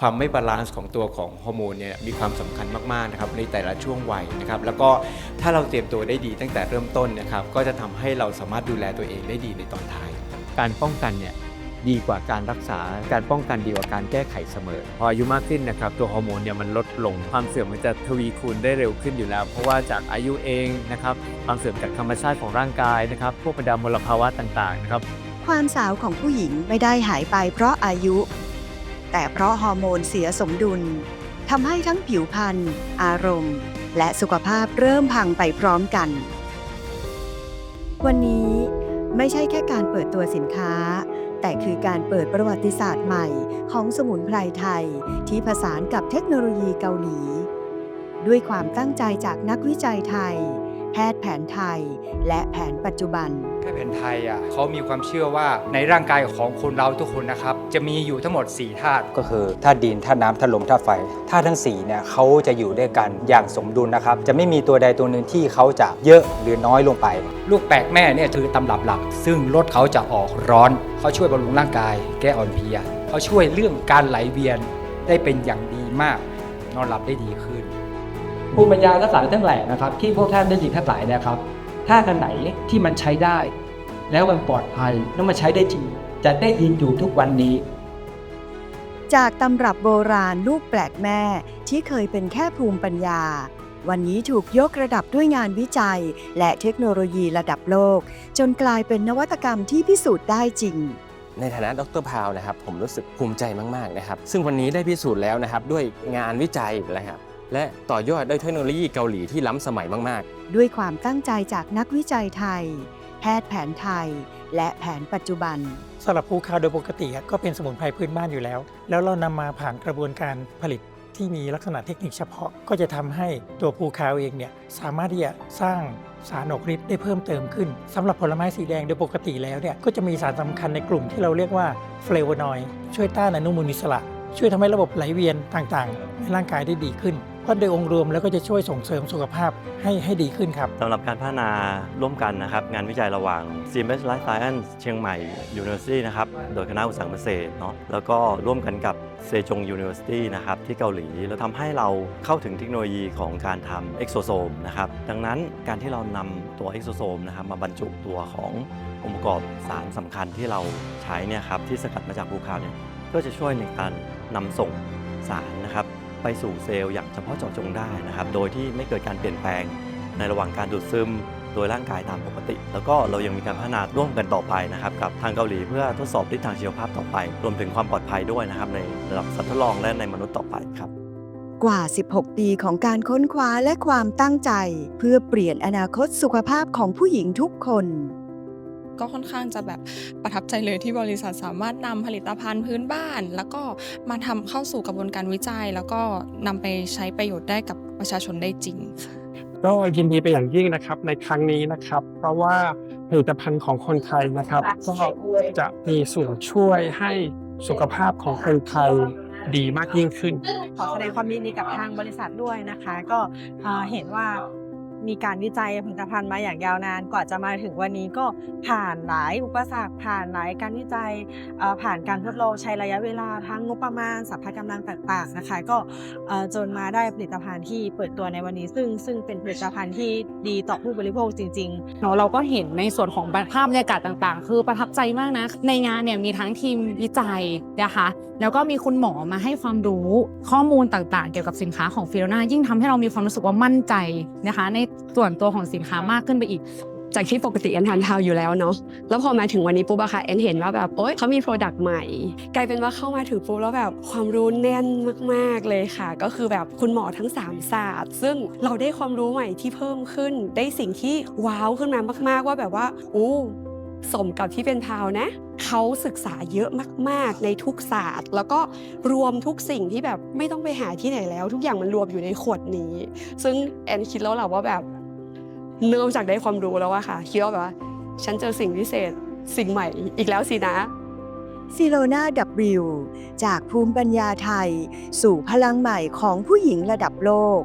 ความไม่บาลานซ์ของตัวของฮอร์โมนเนี่ยมีความสำคัญมากๆนะครับในแต่ละช่วงวัยนะครับแล้วก็ถ้าเราเตรียมตัวได้ดีตั้งแต่เริ่มต้นนะครับก็จะทำให้เราสามารถดูแลตัวเองได้ดีในตอนท้าย การป้องกันเนี่ยดีกว่าการรักษาการป้องกันดีกว่าการแก้ไขเสมอ พออายุมากขึ้นนะครับตัวฮอร์โมนเนี่ยมันลดลง ความเสื่อมมันจะทวีคูณได้เร็วขึ้นอยู่แล้ว เพราะว่าจากอายุเองนะครับความเสื่อมจากธรรมชาติของร่างกายนะครับพวกบรรดามลภาวะต่างๆนะครับความสาวของผู้หญิงไม่ได้หายไปเพราะอายุ แต่เพราะฮอร์โมนเสียสมดุลทำให้ทั้งผิวพรรณอารมณ์ และสุขภาพเริ่มพังไปพร้อมกัน วันนี้ไม่ใช่แค่การเปิดตัวสินค้า แต่คือการเปิดประวัติศาสตร์ใหม่ของสมุนไพรไทย ที่ผสานกับเทคโนโลยีเกาหลี ด้วยความตั้งใจจากนักวิจัยไทย แพทย์แผนไทย และแผนปัจจุบัน แพทย์แผนไทยอะเขามีความเชื่อว่าในร่างกายของคนเราทุกคนนะครับ จะมีอยู่ทั้งหมด4ธาตุก็คือธาตุดินธาตุน้ำธาตุลมธาตุไฟธาตุทั้ง4เนี่ยเขาจะอยู่ด้วยกันอย่างสมดุลนะครับจะไม่มีตัวใดตัวหนึ่งที่เขาจะเยอะหรือน้อยลงไป ลูกแปลกแม่เนี่ยคือตำรับหลัก ซึ่งรถเขาจะออกร้อนเขาช่วยบำรุงร่างกาย แก้อ่อนเพลียเขาช่วยเรื่องการไหลเวียนได้เป็นอย่างดีมาก นอนหลับได้ดีขึ้น ภูมิปัญญาทั้งหลายทั้งแหล่นะครับ ที่พวกท่านได้ยินทั้งหลายเนะครับ ถ้ากันไหนที่มันใช้ได้ แล้วมันปลอดภัยแล้วมันใช้ได้จริง จะได้ยินอยู่ทุกวันนี้ จากตำรับโบราณลูกแปลกแม่ที่เคยเป็นแค่ภูมิปัญญา วันนี้ถูกยกระดับด้วยงานวิจัย และเทคโนโลยีระดับโลก จนกลายเป็นนวัตกรรมที่พิสูจน์ได้จริงในฐานะดรพาวนะครับผมรู้สึกภูมิใจมาก ๆ นะครับ ซึ่งวันนี้ได้พิสูจน์แล้วนะครับด้วยงานวิจัยนะครับ และต่อยอดด้วยเทคโนโลยีเกาหลีที่ล้ำสมัยมากๆ ด้วยความตั้งใจจากนักวิจัยไทย แพทย์แผนไทย และแผนปัจจุบันสำหรับภูคาวโดยปกติอะก็เป็นสมุนไพรพื้นบ้านอยู่แล้ว แล้วเรานำมาผ่านกระบวนการผลิตที่มีลักษณะเทคนิคเฉพาะ ก็จะทำให้ตัวภูคาวเองเนี่ยสามารถที่จะสร้างสารออกฤทธิ์ได้เพิ่มเติมขึ้นสำหรับผลไม้สีแดงโดยปกติแล้วเนี่ยก็จะมีสารสำคัญในกลุ่มที่เราเรียกว่าเฟลโวนอยด์ช่วยต้านอนุมูลอิสระ ช่วยทำให้ระบบไหลเวียนต่างๆ ในร่างกายได้ดีขึ้น เพราะโดยองค์รวมแล้วก็จะช่วยส่งเสริมสุขภาพให้ให้ดีขึ้นครับ สำหรับการพัฒนาร่วมกันนะครับ งานวิจัยระหว่าง CMS Life Science เชียงใหม่ University นะครับ โดยคณะอุตสาหกรรมเกษตรเนาะแล้วก็ร่วมกันกับเซจง University นะครับ ที่เกาหลี แล้วทำให้เราเข้าถึงเทคโนโลยีของการทำเอ็กโซโซมนะครับ ดังนั้นการที่เรานำตัวเอ็กโซโซมนะครับมาบรรจุตัวขององค์ประกอบสารสำคัญที่เราใช้เนี่ยครับที่สกัดมาจากภูเขาเนี่ยก็จะช่วยในการนำส่งสารนะครับ ไปสู่เซลล์อย่างเฉพาะเจาะจงได้นะครับ โดยที่ไม่เกิดการเปลี่ยนแปลงในระหว่างการดูดซึม โดยร่างกายตามปกติ แล้วก็เรายังมีการพัฒนาร่วมกันต่อไปนะครับกับทางเกาหลีเพื่อทดสอบทิศทางชีวภาพต่อไป รวมถึงความปลอดภัยด้วยนะครับในระดับสัตว์ทดลองและในมนุษย์ต่อไปครับกว่า 16 ปีของการค้นคว้าและความตั้งใจ เพื่อเปลี่ยนอนาคตสุขภาพของผู้หญิงทุกคน ก็ค่อนข้างจะแบบประทับใจเลยที่บริษัทสามารถนำผลิตภัณฑ์พื้นบ้าน แล้วก็มาทำเข้าสู่กระบวนการวิจัย แล้วก็นำไปใช้ประโยชน์ได้กับประชาชนได้จริงค่ะก็ยินดีเป็นอย่างยิ่งนะครับในครั้งนี้นะครับ เพราะว่าผลิตภัณฑ์ของคนไทยนะครับ ก็จะมีส่วนช่วยให้สุขภาพของคนไทยดีมากยิ่งขึ้น ขอแสดงความยินดีกับทางบริษัทด้วยนะคะ ก็เอ่อเห็นว่า มีการวิจัยผลิตภัณฑ์มาอย่างยาวนานกว่าจะมาถึงวันนี้ก็ผ่านหลายอุปสรรคผ่านหลายการวิจัยผ่านการทดลองใช้ระยะเวลาทั้งงบประมาณสัพพะกำลังต่างๆนะคะ ก็จนมาได้ผลิตภัณฑ์ที่เปิดตัวในวันนี้ ซึ่งซึ่งเป็นผลิตภัณฑ์ที่ดีต่อผู้บริโภคจริงๆเนาะเราก็เห็นในส่วนของภาพบรรยากาศต่างๆ คือประทับใจมากนะ ในงานเนี่ยมีทั้งทีมวิจัยนะคะแล้วก็มีคุณหมอมาให้ความรู้ข้อมูลต่างๆ เกี่ยวกับสินค้าของฟิโลนายิ่งทำให้เรามีความรู้สึกว่ามั่นใจนะคะในส่วนตัวของสินค้ามากขึ้นไปอีก จากที่ปกติแอนทานทาวอยู่แล้วเนาะแล้วพอมาถึงวันนี้ปุ๊บอะค่ะแอนเห็นว่าแบบโอ๊ยเขามีโปรดักต์ใหม่ กลายเป็นว่าเข้ามาถึงปุ๊บแล้วแบบความรู้แน่นมากๆเลยค่ะ ก็คือแบบคุณหมอทั้ง 3 ศาสตร์ ซึ่งเราได้ความรู้ใหม่ที่เพิ่มขึ้น ได้สิ่งที่ว้าวขึ้นมามาก ๆ ว่าแบบว่าโอ้ สมกับที่เป็นพาวนะ เขาศึกษาเยอะมาก ๆ ในทุกศาสตร์ แล้วก็รวมทุกสิ่งที่แบบไม่ต้องไปหาที่ไหนแล้ว ทุกอย่างมันรวมอยู่ในขวดนี้ ซึ่งแอนคิดแล้วแหละว่าแบบเนื่องจากได้ความรู้แล้วอะค่ะคิดว่าแบบว่า ฉันเจอสิ่งพิเศษสิ่งใหม่อีกแล้วสินะซิโลนาดับบิจากภูมิปัญญาไทย สู่พลังใหม่ของผู้หญิงระดับโลก